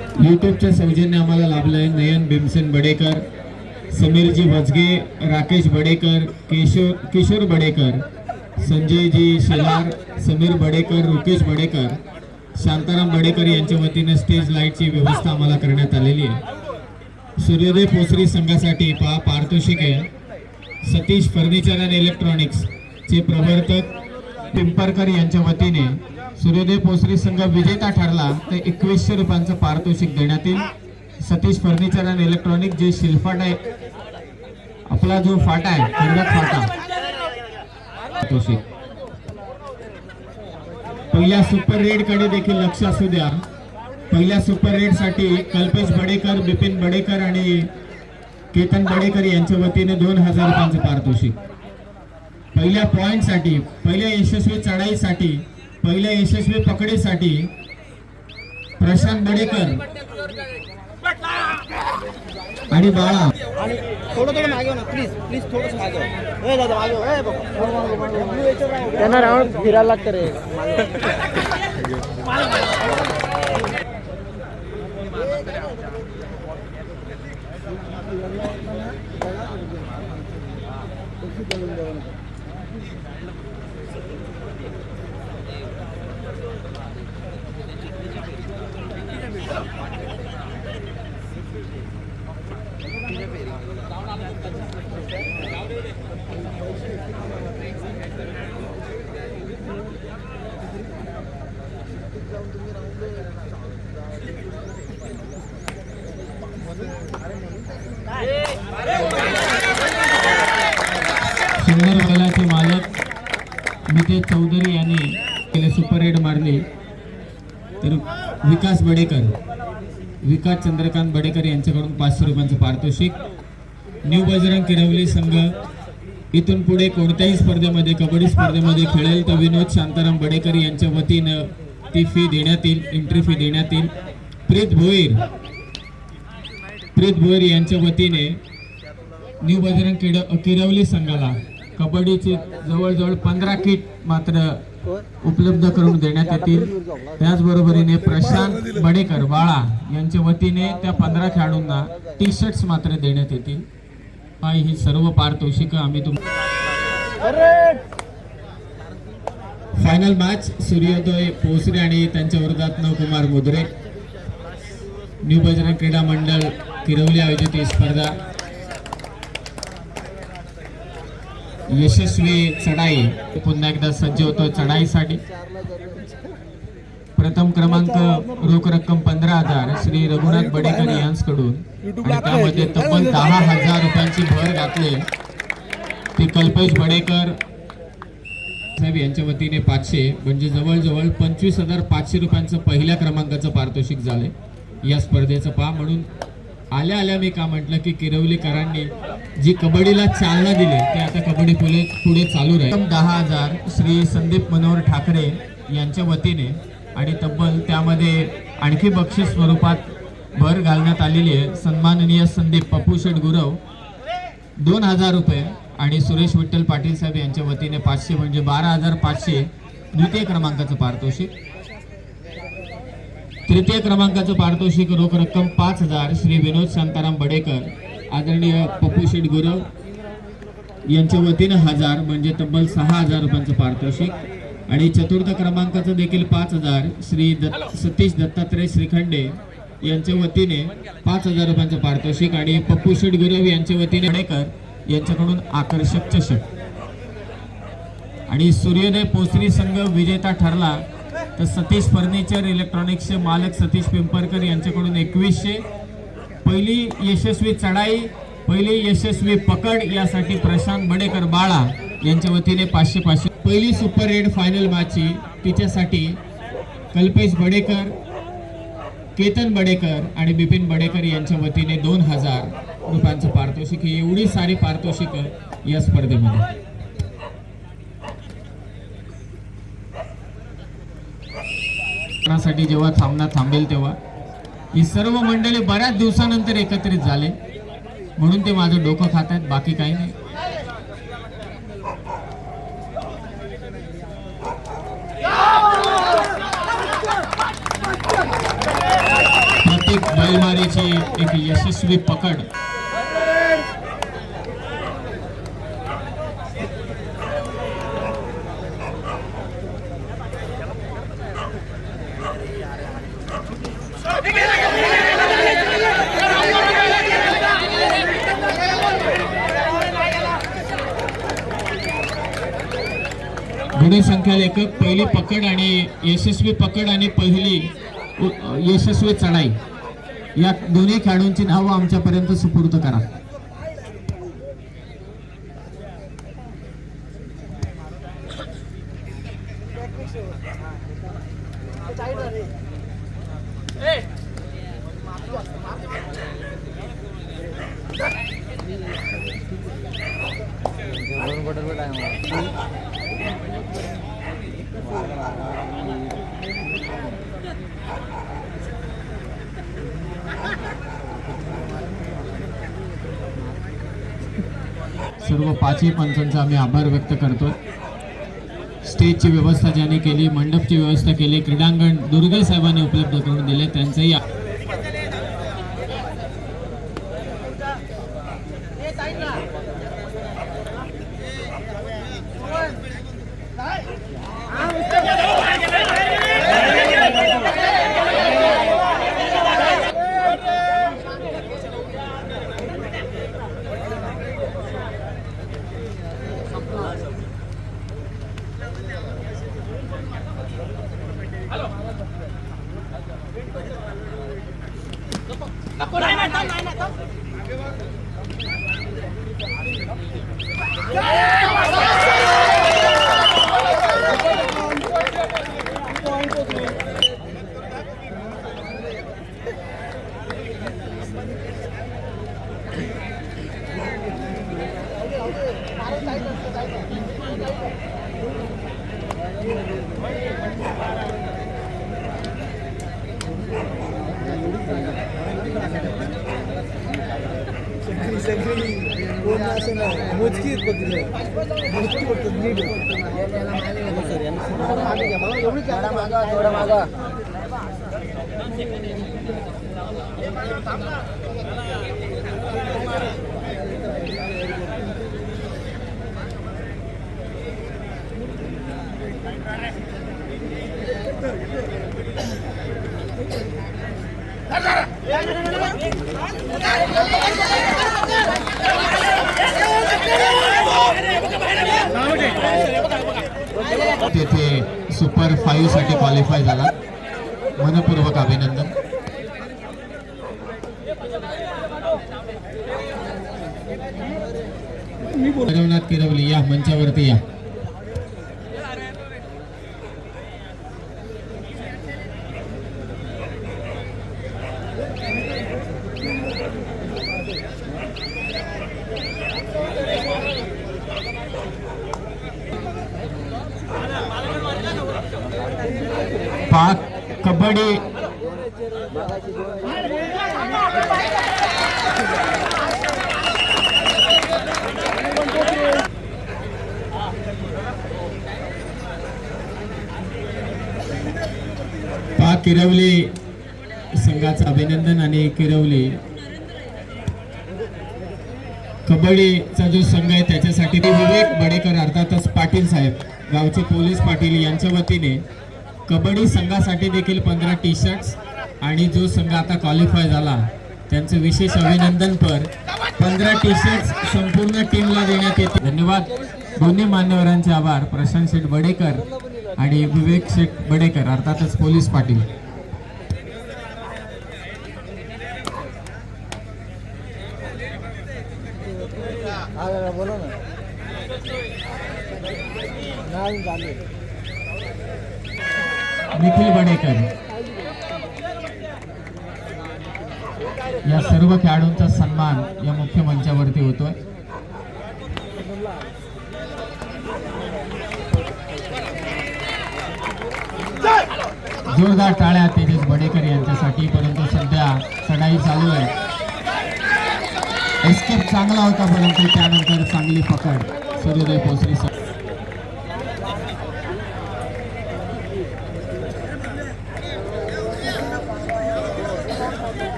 युट्यूबच्या सौजन्य आम्हाला लाभलं आहे नयन भीमसेन बडेकर समीरजी वजगे राकेश बडेकर केशोर किशोर बडेकर संजयजी शेलार समीर बडेकर रुकेश बडेकर शांताराम बडेकर यांच्या वतीने स्टेज लाईटची व्यवस्था आम्हाला करण्यात आलेली आहे. सूर्योदय पोसरी संघासाठी पा पारितोषिक आहे. सतीश फर्निचर अँड इलेक्ट्रॉनिक्स चे प्रवर्तक पिंपरकर यांच्या वतीने सूर्योदय पोसरी संघ विजेता ठरला तर एकवीसशे रुपयांचं पारितोषिक देण्यात येईल. सतीश फर्निचर अँड इलेक्ट्रॉनिक जे शिल्फाट आहे आपला जो फाटा आहे कर्जत फाटा. पारितोषिक. पहिल्या सुपर रेडकडे देखील लक्ष असू द्या. पहिल्या सुपर रेडसाठी कल्पेश बडेकर बिपिन बडेकर आणि केतन बडेकर यांच्या वतीने दोन हजार रुपयांचं पारितोषिक. पहिल्या पॉइंटसाठी पहिल्या यशस्वी चढाईसाठी पहिल्या यशस्वी पकडीसाठी प्रशांत बडेकर आणि बाळा. आणि थोडं थोडं मागे हो ना प्लीज प्लीज थोडंसं मागे हो. दादा मागे हो. त्यांना राऊंड फिरायला लागतं रे. सुंदर बलाचे मालक मितेश चौधरी यांनी केले सुपर रेड मारले. तर विकास बडेकर विकास चंद्रकांत बडेकर यांच्याकडून पाचशे रुपयांचं पारितोषिक. न्यू बजरंग किरवली संघ इथून पुढे कोणत्याही स्पर्धेमध्ये कबड्डी स्पर्धेमध्ये खेळेल तर विनोद शांताराम बडेकर यांच्या वतीनं ती फी देण्यात येईल एंट्री फी देण्यात येईल. प्रीत भोईर प्रीत भोईर यांच्या वतीने न्यू बजरंग किड किरवली संघाला कबड्डीचे जवळजवळ पंधरा किट मात्र उपलब्ध करून देण्यात येतील. त्याचबरोबरीने प्रशांत बडेकर बाळा यांच्या वतीने त्या पंधरा खेळाडूंना टी शर्ट्स मात्र देण्यात येतील. हा ही सर्व पारितोषिक आम्ही तुम फायनल मॅच सूर्योदय पोसरे आणि त्यांच्या विरोधात नवकुमार मुद्रे. न्यू बजरंग क्रीडा मंडळ फिरवली आयोजित ही स्पर्धा. यशस्वी चढाई. पुन्हा एकदा सज्ज होतो चढाईसाठी. प्रथम क्रमांक रोख रक्कम पंधरा हजार श्री रघुनाथ बडेकर यांच्याकडून आणि त्यामध्ये तब्बल दहा हजार रुपयांची भर घातली. ते कल्पेश बडेकर साहेब यांच्या वतीने पाचशे म्हणजे जवळजवळ पंचवीस हजार पाचशे रुपयांचं पहिल्या क्रमांकाचं पारितोषिक झाले या स्पर्धेचं पहा म्हणून आल्या आल्या मी का म्हटलं की किरवलीकरांनी जी कबड्डीला चालना दिली ते आता कबड्डी पुढे पुढे चालू राहील. दहा हजार श्री संदीप मनोहर ठाकरे यांच्या वतीने आणि तब्बल त्यामध्ये आणखी बक्षीस स्वरूपात भर घालण्यात आलेली आहे. सन्माननीय संदीप पप्पू शेठ गुरव दोन हजार रुपये आणि सुरेश विठ्ठल पाटील साहेब यांच्या वतीने पाचशे म्हणजे बारा हजार पाचशे द्वितीय क्रमांकाचं पारितोषिक. तृतीय क्रमांकाचं पारितोषिक रोख रक्कम पाच हजार श्री विनोद शांताराम बडेकर आदरणीय पप्पू शेठ गुरव यांच्या वतीनं हजार म्हणजे तब्बल सहा हजार रुपयांचं पारितोषिक. आणि चतुर्थ क्रमांकाचं देखील पाच हजार श्री दत्त सतीश दत्तात्रय श्रीखंडे यांच्या वतीने पाच हजार रुपयांचं पारितोषिक आणि पप्पू शेठ गुरव यांच्या वतीने बडेकर यांच्याकडून आकर्षक चषक. आणि सूर्योदय पोसरी संघ विजेता ठरला तर सतीश फर्निचर इलेक्ट्रॉनिक्सचे मालक सतीश पिंपरकर यांच्याकडून एकवीसशे. पहिली यशस्वी चढाई पहिली यशस्वी पकड यासाठी प्रशांत बडेकर बाळा यांच्या वतीने पाचशे पाचशे. पहिली सुपर एट फायनल मॅचची तिच्यासाठी कल्पेश बडेकर केतन बडेकर आणि बिपिन बडेकर यांच्या वतीने दोन हजार रुपयांचं पारितोषिक ही एवढी सारी पारितोषिकं या स्पर्धेमध्ये. साठी जेव्हा थांबना थांबेल तेव्हा. ही सर्व मंडळी बऱ्याच दिवसानंतर एकत्रित झाले. म्हणून ते माझं डोकं खात आहेत बाकी काही नाही. प्रत्येक बैलमारीची एक यशस्वी पकड. गुन्हे संख्या लेखक पहिली पकड आणि यशस्वी पकड आणि पहिली यशस्वी चढाई. या दोन्ही खेळाडूंची नावं आमच्यापर्यंत सुपूर्द करा. सर्व पाचही पंचांचा आम्ही आभार व्यक्त करतो. स्टेजची व्यवस्था ज्यांनी केली मंडपची व्यवस्था केली क्रीडांगण दुर्गे साहेबांनी उपलब्ध करून दिले त्यांचंही आ- सगळी कोण असं नाही मोजकी आहेत मोजकी फक्त नीट एवढी मागा थोडा मागा सुपर क्वालिफाय झाला. मनपूर्वक अभिनंदन. रघुनाथ किरवली या मंचावरती या. पाक कबड्डी. पाक किरवली संघाचं अभिनंदन आणि किरवले. कबड्डीचा जो संघ आहे त्याच्यासाठी विवेक बडेकर अर्थातच पाटील साहेब गावचे पोलीस पाटील यांच्या वतीने कबड्डी संघासाठी देखील पंधरा टी शर्ट्स आणि जो संघ आता क्वालिफाय झाला त्यांचं विशेष अभिनंदनपर पंधरा टी शर्ट्स संपूर्ण टीमला देण्यात येते धन्यवाद. दोन्ही मान्यवरांचे आभार. प्रशांत शेठ बडेकर आणि विवेक शेठ बडेकर अर्थातच पोलीस पाटील. बोला ना नाही झाले निखिल बडेकर या सर्व खेळाडूंचा सन्मान या मुख्य मंचावरती होतोय. जोरदार टाळ्या तेजस बडेकर यांच्यासाठी परंतु सध्या चढाई चालू आहे. एस्केप चांगला होता परंतु त्यानंतर चांगली पकड. सूर्योदय पोसरी सर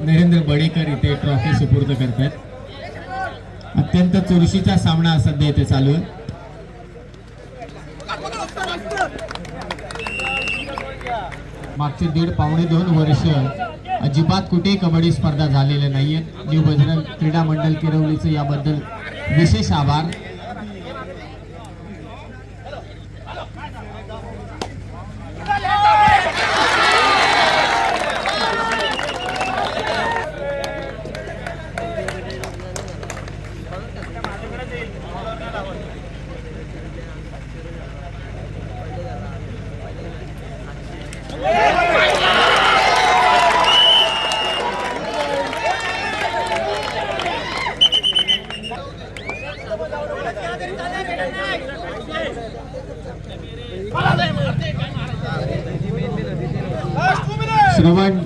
नरेंद्र बडेकर इथे ट्रॉफी सुपूर्द करतात अत्यंत चुरशीचा सामना सध्या इथे चालू आहे. मागचे दीड पावणे दोन वर्ष अजिबात कुठेही कबड्डी स्पर्धा झालेल्या नाहीये न्यू बजरंग क्रीडा मंडळ किरवलीचं याबद्दल विशेष आभार. श्रवण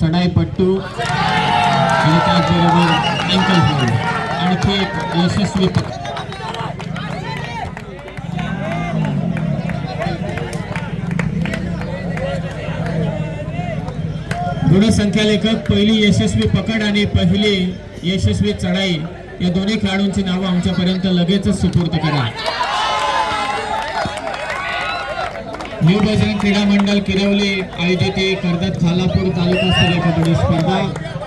चढाईपट्टू आणि त्याचबरोबर अँकल फोल्ड आणखी एक यशस्वी पक- गुणसंख्या लेखक पहिली यशस्वी पकड आणि पहिली यशस्वी चढाई. या दोन्ही खेळाडूंची नावं आमच्यापर्यंत लगेचच सुपूर्द करा. न्यू बजरंग क्रीडा मंडळ किरवली आयोजित ही कर्जत खालापूर तालुका स्तरीय कबड्डी स्पर्धा.